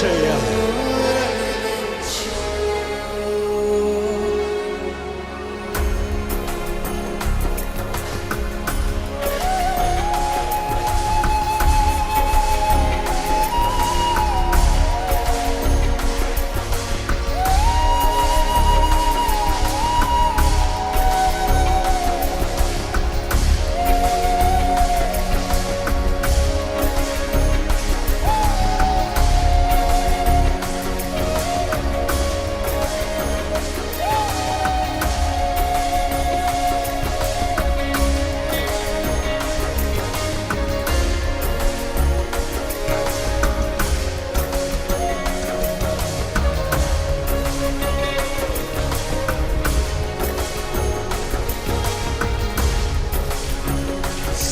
to you.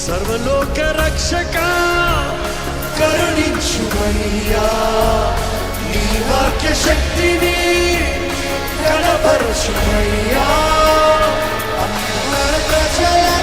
సర్వలోక రక్షక కరుణించుమయ్యా నీ వాక్య శక్తిని కనపరచుమయ్యా అందరి ప్రజలను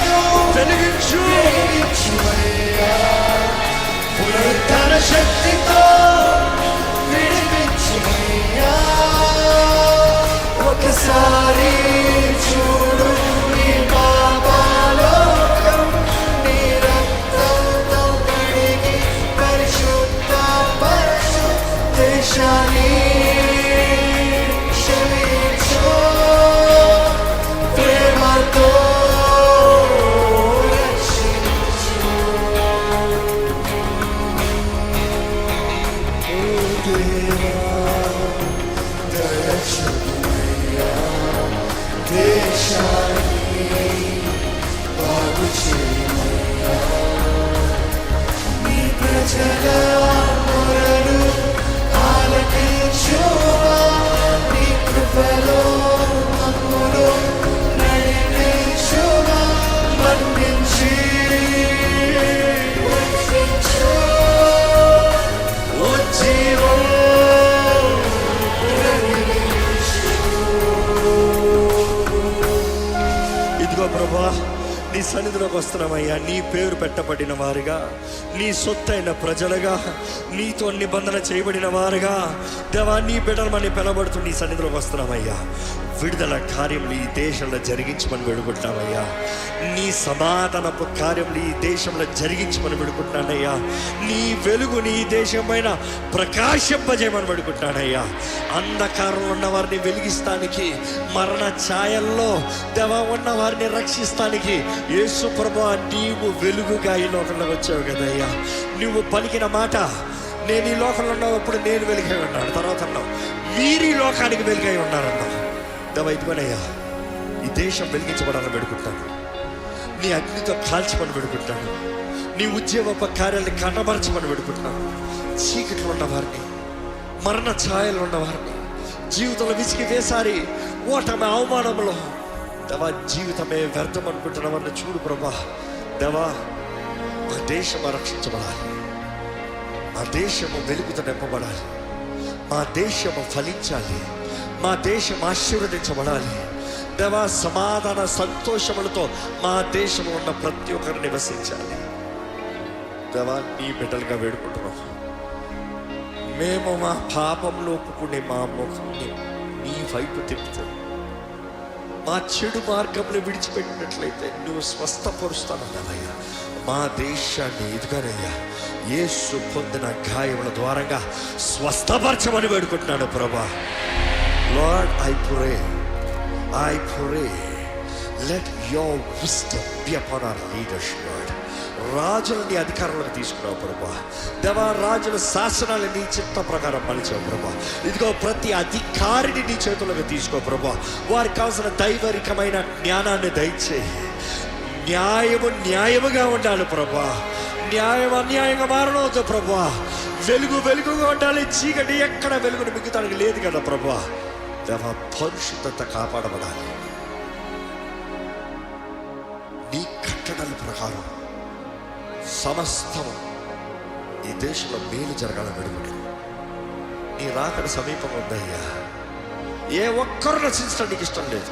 సన్నిధిలోకి వస్తున్నామయ్యా. నీ పేరు పెట్టబడిన వారుగా నీ సొత్తైన ప్రజలుగా నీతో నిబంధన చేయబడిన వారుగా దేవా నీ బిడ్డలమని పిలబడుతూ నీ సన్నిధిలోకి వస్తున్నామయ్యా. విడుదల కార్యములు ఈ దేశంలో జరిగించమని వేడుకుంటున్నామయ్యా నీ సమాధానపు కార్యములు ఈ దేశంలో జరిగించమని వేడుకుంటున్నానయ్యా. నీ వెలుగుని ఈ దేశం పైన ప్రకాశింపజేయమని వేడుకుంటున్నానయ్యా. అంధకారంలో ఉన్న వారిని వెలిగిస్తానికి మరణ ఛాయల్లో దేవా ఉన్న వారిని రక్షిస్తానికి యేసు నీవు వెలుగుగా ఈ లోకంలో వచ్చావు కదయ్యా. నువ్వు పలికిన మాట నేను ఈ లోకంలో ఉన్నప్పుడు నేను వెలుగై ఉన్నాను. తర్వాత అన్నావు మీరు ఈ లోకానికి వెలుగై ఉన్నారన్నావు. అర్థమైపోయినయ్యా ఈ దేశం వెలిగించబడాలని పెడుకుంటాను నీ అగ్నితో కాల్చమని పెడుకుంటాను నీ ఉద్యోగ కార్యాలను కనబరచమని పెడుకుంటాను చీకట్లో ఉన్నవారిని మరణ ఛాయలు ఉన్నవారిని జీవితంలో విసిగి వేసారి ఓటమి అవమానంలో దవా జీవితమే వ్యర్థం అనుకుంటున్న వారిని చూడు ప్రభా. దేవా మా దేశం రక్షించబడాలి మా దేశము వెలుగుతో నింపబడాలి. మా దేశము ఫలించాలి. మా దేశం ఆశీర్వదించబడాలి. దేవా సమాధాన సంతోషములతో మా దేశంలో ఉన్న ప్రతి ఒక్కరు నివసించాలి. దేవా నీ బిడ్డలుగా వేడుకుంటున్నాం. మేము మా పాపంలో ఒప్పుకునే మా ముఖాన్ని నీ వైపు తిప్పుతాం. మా చెడు మార్గంలో విడిచిపెట్టినట్లయితే నువ్వు స్వస్థపరుస్తానన్నావయ్యా మా దేశాన్ని ఎదుగానయ్యా. యేసు పొందిన గాయముల ద్వారంగా స్వస్థపరచమని వేడుకుంటున్నాడు ప్రభా. Lord, I pray, I pray, let your wisdom be upon our leaders Lord. రాజులని అధికారంలోకి తీసుకున్నావు ప్రభా. దేవా రాజుల శాసనాలు నీ చిత్త ప్రకారం మలిచావు ప్రభా. ఇదిగో ప్రతి అధికారిని నీ చేతులకు తీసుకో ప్రభా. వారికి కావాల్సిన దైవరికమైన జ్ఞానాన్ని దయచేయి. న్యాయము న్యాయముగా ఉండాలి ప్రభా. న్యాయం అన్యాయంగా మారనవద్దు ప్రభా. వెలుగు వెలుగుగా ఉండాలి. చీకటి ఎక్కడ వెలుగును మిగతానికి లేదు కదా ప్రభా. తమ పరిశుద్ధత కాపాడబడాలి. నీ కట్టడల ప్రకారం సమస్తం ఈ దేశంలో మేలు జరగాలని అడుగుడు నీ రాకడ సమీపం ఉందయ్యా. ఏ ఒక్కరు రచించడం నీకు ఇష్టం లేదు.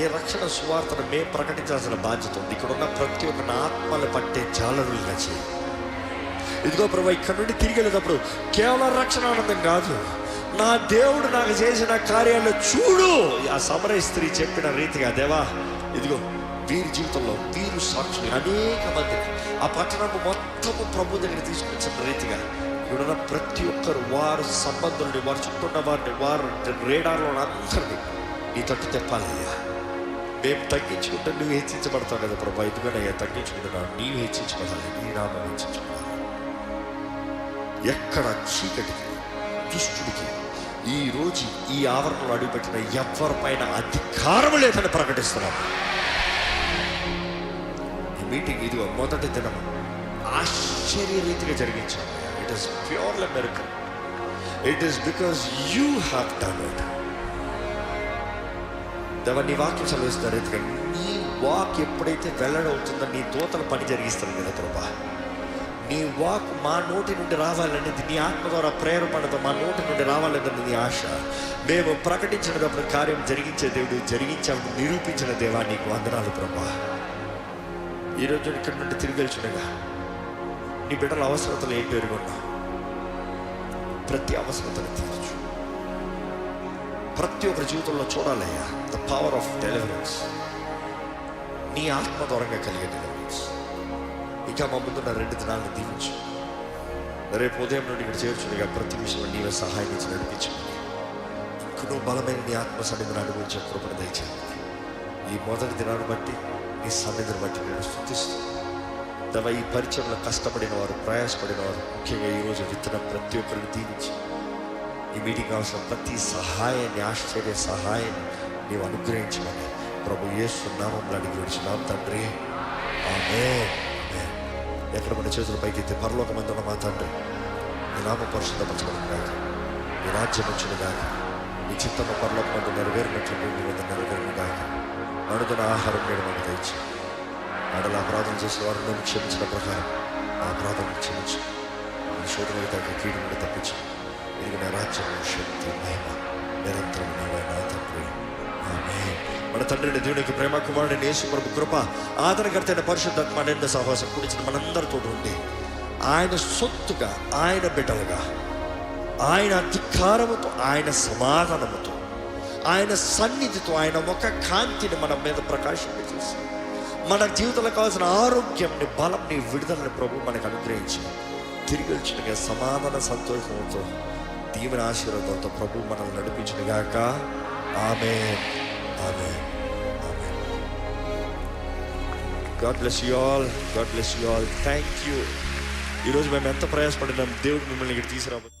ఏ రక్షణ సువార్తను మేము ప్రకటించాల్సిన బాధ్యత ఉంది. ఇక్కడ ఉన్న ప్రతి ఒక్క ఆత్మలు పట్టే జాలరులుగా చేయి ఇదిగో ప్రభు ఇక్కడ నుండి తిరిగి వెళ్ళేటప్పుడు కేవలం రక్షణ ఆనందం కాదు. నా దేవుడు నాకు చేసిన కార్యాలు చూడు. ఆ సమరయ స్త్రీ చెప్పిన రీతిగా దేవా ఇదిగో వీరి జీవితంలో వీరు సాక్షులు అనేక మంది. ఆ పట్టణము మొత్తము ప్రభు దగ్గర తీసుకొచ్చిన రీతిగా ఇక్కడున్న ప్రతి ఒక్కరు వారు సంబంధుల్ని వారు చుట్టూ వారిని వారు రేడార్లో అందరినీ నీ తట్టు తెప్పాలయ్యా. మేము తగ్గించుకుంటే నువ్వు హెచ్చించబడతావు కదా ప్రభా. ఎందుకంటే అయ్యా తగ్గించుకుంటున్నావు నీవు హెచ్చించబడాలి. నీ నామం హెచ్చించబడాలి. ఎక్కడ చీకటికి దుష్టుడికి ఈ రోజు ఈ ఆవరణలో అడుగుపెట్టిన ఎవరిపైన అధికారం లేదని ప్రకటిస్తున్నాం ఈ మీటింగ్ ఇది మొదటి దినం ఆశ్చర్య రీతిగా జరిగించాం it is purely miracle it is because you have done it దేవ నీ వాక్యం చదివిస్తున్న ఎందుకంటే నీ వాక్ ఎప్పుడైతే వెల్లడవుతుందో నీ దూతల పని జరిగిస్తుంది కదా ప్రభా నీ వాక్ మా నోటి నుండి రావాలనేది నీ ఆత్మ ద్వారా ప్రేరపడదు మా నోటి నుండి రావాలనేది నీ ఆశ. మేము ప్రకటించినప్పుడు కార్యం జరిగించే దేవుడు జరిగించాము నిరూపించిన దేవా నీకు వందనాలు ప్రభా. ఈరోజు ఇక్కడి నుండి తిరిగి వెళ్చుండగా నీ బిడ్డల అవసరతలు ఏం పెరుగున్నా? ప్రతి అవసరతను తీర్చు. ప్రతి ఒక్కరి జీవితంలో చూడాలయ్యా ద పవర్ ఆఫ్ డెలివరెన్స్ నీ ఆత్మ ద్వారంగా కలిగే డెలివరెన్స్ ఇంకా మా రెండు దినాలను దీవించు. రేపు ఉదయం నుండి ఇక్కడ చేర్చుండగా ప్రతి విషయంలో నీవే సహాయం ఇచ్చి నడిపించుకుని ఇంకనూ బలమైన నీ ఆత్మ సన్నిధిని అనుభవించే కృపణ దయచేయండి ఈ మొదటి దినాన్ని బట్టి నీ సన్నిధిని బట్టి నేను స్థుతిస్తూ తమ ఈ పరిచయంలో కష్టపడిన వారు ప్రయాసపడిన వారు ముఖ్యంగా ఈరోజు విత్తనం ప్రతి ఒక్కరిని దీవించి. ఈ మీటింగ్ అవసరం ప్రతి సహాయాన్ని ఆశ్చర్య సహాయాన్ని నీవు అనుగ్రహించమని ప్రభు ఏ సున్నామంలో అడిగి వచ్చినాం తండ్రి. ఆమె ఎక్కడ మన చేతుల పైకి ఎత్తి పరలోక పరలోకమందున మా తండ్రి నీ నామ పరిశుద్ధపరచబడి కాక నీ రాజ్యం వచ్చిన కాక నీ చిత్తమ పరలోకమందు నెరవేరినట్లు భూమి మీద నెరవేరిన కాక నడుదున ఆహారం నేడు మనకు తెచ్చి ఆడల అపరాధం చేసిన వారిని క్షమించిన ప్రకారం ఆ అపరాధం క్షమించు. ఈ శోధనకు తగ్గ కీడు నుండి తప్పించు. ఇది నా రాజ్యం శక్తి మహిమ నిరంతరం నీవే మన తండ్రిని దేవునికి ప్రేమ కుమారుని యేసు ప్రభు కృప ఆదరణకర్తైన పరిశుద్ధాత్మ నిండ సహవాసం కుడిచిన మనందరితో ఉండి ఆయన సొత్తుగా ఆయన బిడ్డలుగా ఆయన అధికారముతో ఆయన సమాధానముతో ఆయన సన్నిధితో ఆయన ముఖ కాంతిని మన మీద ప్రకాశింపజేసి మన జీవితంలో కావాల్సిన ఆరోగ్యంని బలంని విడుదలని ప్రభు మనకు అనుగ్రహించి తిరిగి వచ్చిన సమాధాన సంతోషంతో దీవెన ఆశీర్వాదంతో ప్రభు మనల్ని నడిపించిన గాక. ఆమె ఆమె ఆమె God bless you all. God bless you all. Thank you. ఈరోజు మేము ఎంత ప్రయాసపడినాం దేవుడు మిమ్మల్ని ఇక్కడ తీసుకురాబో